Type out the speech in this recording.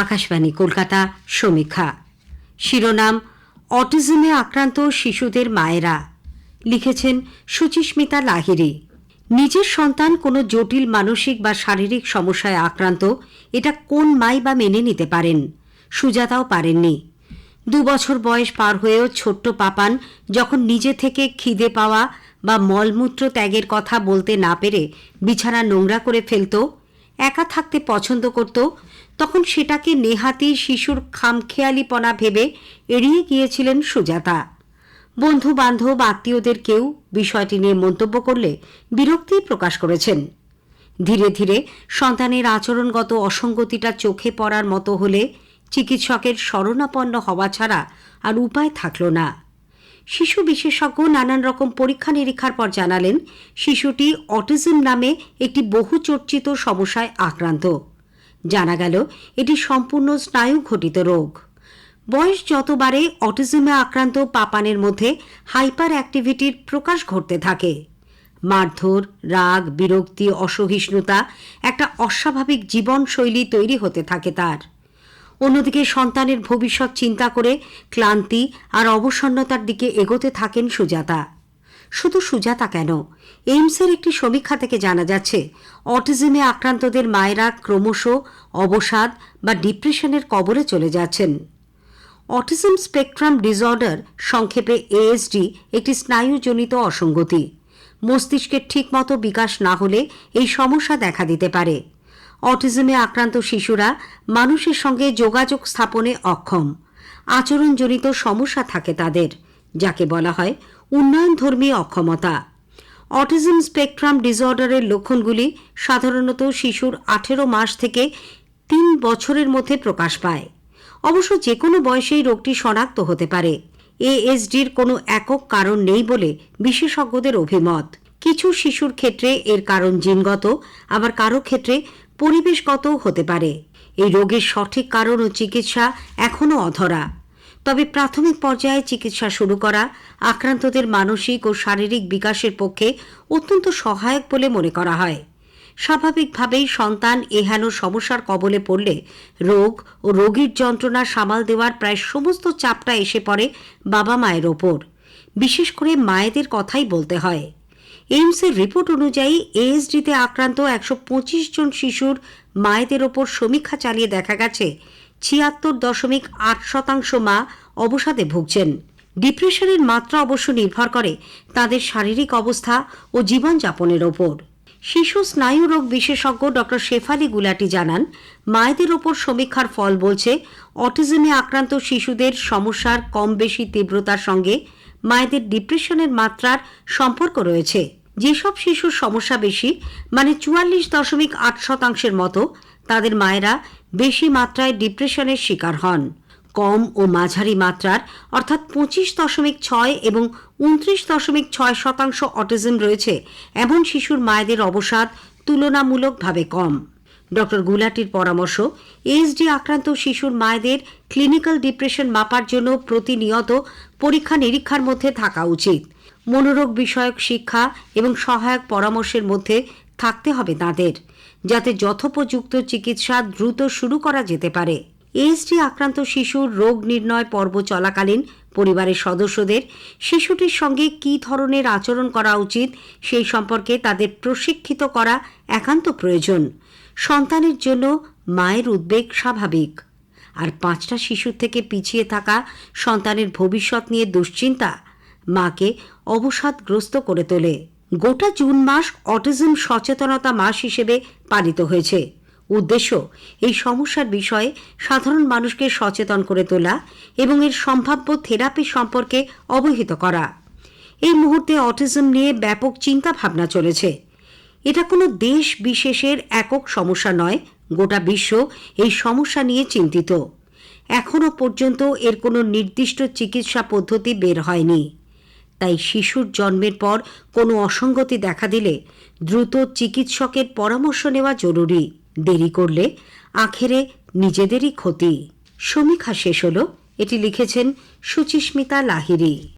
আকাশবাণী, কলকাতা, সমীক্ষা। শিরোনাম, অটিজমে আক্রান্ত শিশুদের মায়েরা। লিখেছেন সুচিস্মিতা লাহিরি নিজের সন্তান কোনো জটিল মানসিক বা শারীরিক সমস্যায় আক্রান্ত, এটা কোন মাই বা মেনে নিতে পারেন? সুজাতাও পারেননি। দু বছর বয়স পার হয়েও ছোট্ট পাপান যখন নিজে থেকে খিদে পাওয়া বা মলমূত্র ত্যাগের কথা বলতে না পেরে বিছানা নোংরা করে ফেলত একা থাকতে পছন্দ করত, তখন সেটাকে নেহাতি শিশুর খামখেয়ালিপনা ভেবে এড়িয়ে গিয়েছিলেন সুজাতা। বন্ধু বান্ধব আত্মীয়দের কেউ বিষয়টি নিয়ে মন্তব্য করলে বিরক্তি প্রকাশ করেছেন। ধীরে ধীরে সন্তানের আচরণগত অসঙ্গতিটা চোখে পড়ার মতো হলে চিকিৎসকের শরণাপন্ন হওয়া ছাড়া আর উপায় থাকল না। শিশু বিশেষজ্ঞ নানান রকম পরীক্ষা নিরীক্ষার পর জানালেন, শিশুটি অটিজম নামে একটি বহু চর্চিত সমস্যায় আক্রান্ত। জানা গেল, এটি সম্পূর্ণ স্নায়ু ঘটিত রোগ। বয়স যত বাড়ে, অটিজমে আক্রান্ত পাপানের মধ্যে হাইপার অ্যাক্টিভিটির প্রকাশ ঘটতে থাকে। মারধর, রাগ, বিরক্তি, অসহিষ্ণুতা একটা অস্বাভাবিক জীবনশৈলী তৈরি হতে থাকে তার। অন্যদিকে সন্তানের ভবিষ্যৎ চিন্তা করে ক্লান্তি আর অবসন্নতার দিকে এগোতে থাকেন সুজাতা। শুধু সুজাতা কেন? এইমসের একটি সমীক্ষা থেকে জানা যাচ্ছে, অটিজমে আক্রান্তদের মায়েরা ক্রমশ অবসাদ বা ডিপ্রেশনের কবরে চলে যাচ্ছেন। অটিজম স্পেকট্রাম ডিসঅর্ডার সংক্ষেপে এএসডি একটি স্নায়ুজনিত অসঙ্গতি। মস্তিষ্কের ঠিকমতো বিকাশ না হলে এই সমস্যা দেখা দিতে পারে। অটিজমে আক্রান্ত শিশুরা মানুষের সঙ্গে যোগাযোগ স্থাপনে অক্ষম। আচরণজনিত সমস্যা থাকে তাদের, যাকে বলা হয় উন্নয়নধর্মী অক্ষমতা। অটিজম স্পেকট্রাম ডিসঅর্ডারের লক্ষণগুলি সাধারণত শিশুর আঠেরো মাস থেকে তিন বছরের মধ্যে প্রকাশ পায়। অবশ্য যে কোনো বয়সেই রোগটি শনাক্ত হতে পারে। এএসডির কোনো একক কারণ নেই বলে বিশেষজ্ঞদের অভিমত। কিছু শিশুর ক্ষেত্রে এর কারণ জিনগত, আবার কারও ক্ষেত্রে পরিবেশগত হতে পারে। এই রোগের সঠিক কারণ ও চিকিৎসা এখনও অধরা। তবে প্রাথমিক পর্যায়ে চিকিৎসা শুরু করা আক্রান্তদের মানসিক ও শারীরিক বিকাশের পক্ষে অত্যন্ত সহায়ক বলে মনে করা হয়। স্বাভাবিকভাবেই সন্তান এহেন সমস্যার কবলে পড়লে রোগ ও রোগীর যন্ত্রণা সামাল দেওয়ার প্রায় সমস্ত চাপটা এসে পড়ে বাবা মায়ের ওপর। বিশেষ করে মায়েদের কথাই বলতে হয়। এইমসের রিপোর্ট অনুযায়ী এএসডিতে আক্রান্ত একশো পঁচিশ জন শিশুর মায়েদের ওপর সমীক্ষা চালিয়ে দেখা গেছে। ছিয়াত্তর দশমিক আট শতাংশ মা অবসাদে ভুগছেন। ডিপ্রেশনের মাত্রা অবশ্য নির্ভর করে তাদের শারীরিক অবস্থা ও জীবনযাপনের ওপর। শিশু স্নায়ু রোগ বিশেষজ্ঞ ডক্টর শেফালি গুলাটি জানান, মায়েদের ওপর সমীক্ষার ফল বলছে, অটিজমে আক্রান্ত শিশুদের সমস্যার কম বেশি তীব্রতার সঙ্গে মায়েদের ডিপ্রেশনের মাত্রার সম্পর্ক রয়েছে। যেসব শিশুর সমস্যা বেশি মানে চুয়াল্লিশ দশমিক আট শতাংশের মতো, তাদের মায়েরা বেশি মাত্রায় ডিপ্রেশনের শিকার হন। কম ও মাঝারি মাত্রার, অর্থাৎ পঁচিশ দশমিক ছয় এবং উনত্রিশ দশমিক ছয় শতাংশ অটিজম রয়েছে, এমন শিশুর মায়েদের অবসাদ তুলনামূলকভাবে কম। ডক্টর গুলাটির পরামর্শ এইচডি আক্রান্ত শিশুর মায়েদের ক্লিনিক্যাল ডিপ্রেশন মাপার জন্য প্রতিনিয়ত পরীক্ষা নিরীক্ষার মধ্যে থাকা উচিত। মনোরোগ বিষয়ক শিক্ষা এবং সহায়ক পরামর্শের মধ্যে থাকতে হবে তাদের, যাতে যথোপযুক্ত চিকিৎসা দ্রুত শুরু করা যেতে পারে। এএসডি আক্রান্ত শিশুর রোগ নির্ণয় পর্ব চলাকালীন পরিবারের সদস্যদের শিশুটির সঙ্গে কী ধরনের আচরণ করা উচিত সেই সম্পর্কে তাদের প্রশিক্ষিত করা একান্ত প্রয়োজন। সন্তানের জন্য মায়ের উদ্বেগ স্বাভাবিক। আর পাঁচটা শিশুর থেকে পিছিয়ে থাকা সন্তানের ভবিষ্যৎ নিয়ে দুশ্চিন্তা মাকে অবসাদগ্রস্ত করে তোলে। গোটা জুন মাস অটিজম সচেতনতা মাস হিসেবে পালিত হয়েছে। উদ্দেশ্য, এই সমস্যার বিষয়ে সাধারণ মানুষকে সচেতন করে তোলা এবং এর সম্ভাব্য থেরাপি সম্পর্কে অবহিত করা। এই মুহূর্তে অটিজম নিয়ে ব্যাপক চিন্তা ভাবনা চলেছে। এটা কোনো দেশ বিশেষের একক সমস্যা নয়, গোটা বিশ্ব এই সমস্যা নিয়ে চিন্তিত। এখনও পর্যন্ত এর কোনো নির্দিষ্ট চিকিৎসা পদ্ধতি বের হয়নি। তাই শিশুর জন্মের পর কোনো অসঙ্গতি দেখা দিলে দ্রুত চিকিৎসকের পরামর্শ নেওয়া জরুরি। দেরি করলে আখেরে নিজেদেরই ক্ষতি। সমীক্ষা শেষ হল, এটি লিখেছেন সুচিস্মিতা লাহিরি